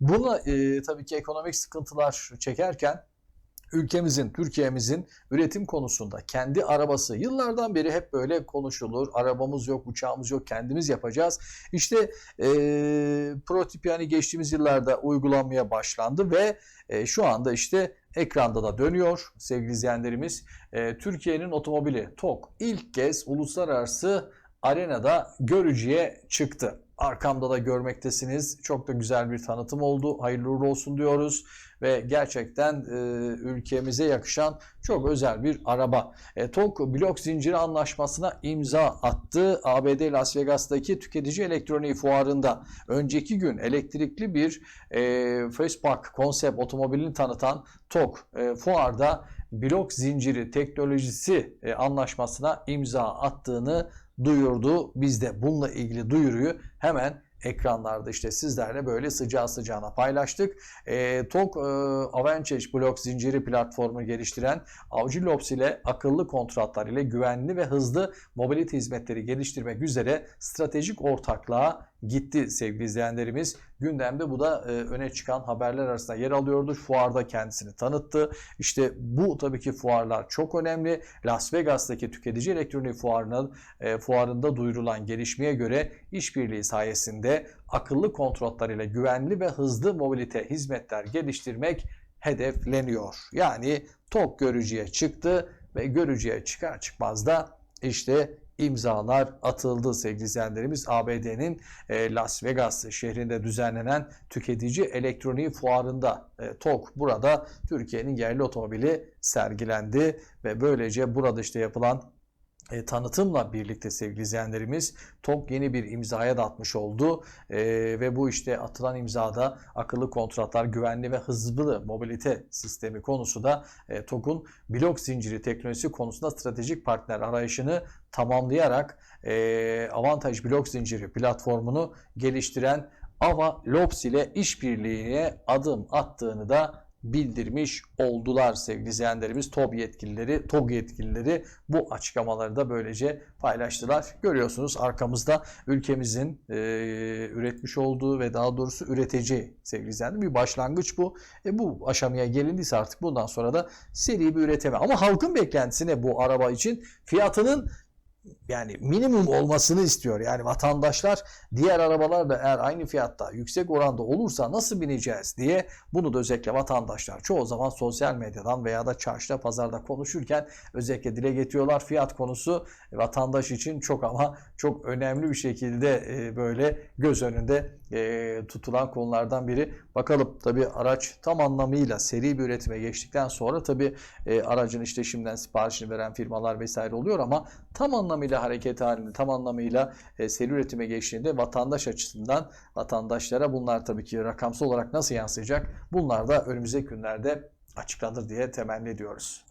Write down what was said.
Buna e, tabii ki ekonomik sıkıntılar çekerken ülkemizin, Türkiye'mizin üretim konusunda kendi arabası yıllardan beri hep böyle konuşulur. Arabamız yok, uçağımız yok, kendimiz yapacağız. İşte e, prototip yani geçtiğimiz yıllarda uygulanmaya başlandı ve e, şu anda işte ekranda da dönüyor sevgili izleyenlerimiz. E, Türkiye'nin otomobili TOK ilk kez uluslararası arenada görücüye çıktı. Arkamda da görmektesiniz. Çok da güzel bir tanıtım oldu. Hayırlı uğurlu olsun diyoruz ve gerçekten e, ülkemize yakışan çok özel bir araba. E, TOG blok zinciri anlaşmasına imza attı. ABD Las Vegas'taki tüketici elektroniği fuarında önceki gün elektrikli bir e, Fastback konsept otomobilini tanıtan TOG e, fuarda blok zinciri teknolojisi e, anlaşmasına imza attığını duyurdu. Biz de bununla ilgili duyuruyu hemen ekranlarda işte sizlerle böyle sıcağı sıcağına paylaştık. E, TOG e, Avantage blok zinciri platformu geliştiren Avcı Lobs ile akıllı kontratlar ile güvenli ve hızlı mobilite hizmetleri geliştirmek üzere stratejik ortaklığa gitti sevgili izleyenlerimiz. Gündemde bu da e, öne çıkan haberler arasında yer alıyordu. Fuarda kendisini tanıttı. İşte bu tabii ki fuarlar çok önemli. Las Vegas'taki tüketici elektronik fuarının e, fuarında duyurulan gelişmeye göre işbirliği sayesinde akıllı kontratlar ile güvenli ve hızlı mobilite hizmetler geliştirmek hedefleniyor. Yani TOK görücüye çıktı ve görücüye çıkar çıkmaz da işte imzalar atıldı sevgili izleyenlerimiz. ABD'nin e, Las Vegas şehrinde düzenlenen tüketici elektroniği fuarında e, TOK burada Türkiye'nin yerli otomobili sergilendi ve böylece burada işte yapılan e, tanıtımla birlikte sevgili izleyenlerimiz TOG yeni bir imzaya da atmış oldu. E, ve bu işte atılan imzada akıllı kontratlar, güvenli ve hızlı mobilite sistemi konusu da e, TOG'un blok zinciri teknolojisi konusunda stratejik partner arayışını tamamlayarak e, Avantaj blok zinciri platformunu geliştiren Ava Lobs ile işbirliğine adım attığını da bildirmiş oldular sevgili izleyenlerimiz. TOB yetkilileri, TOG yetkilileri bu açıklamaları da böylece paylaştılar. Görüyorsunuz arkamızda ülkemizin e, üretmiş olduğu ve daha doğrusu üreteceği sevgili izleyenler bir başlangıç bu. E, bu aşamaya gelindiyse artık bundan sonra da seri bir üreteme. Ama halkın beklentisi ne bu araba için? Fiyatının yani minimum olmasını istiyor. Yani vatandaşlar diğer arabalarla eğer aynı fiyatta yüksek oranda olursa nasıl bineceğiz diye bunu da özellikle vatandaşlar çoğu zaman sosyal medyadan veya da çarşıda pazarda konuşurken özellikle dile getiriyorlar. Fiyat konusu vatandaş için çok ama çok önemli bir şekilde e, böyle göz önünde e, tutulan konulardan biri. Bakalım tabi araç tam anlamıyla seri bir üretime geçtikten sonra tabi e, aracın işte şimdiden siparişini veren firmalar vesaire oluyor ama tam anlamıyla hareket halinde tam anlamıyla e, seri üretime geçtiğinde vatandaş açısından vatandaşlara bunlar tabii ki rakamsal olarak nasıl yansıyacak bunlar da önümüzdeki günlerde açıklanır diye temenni ediyoruz.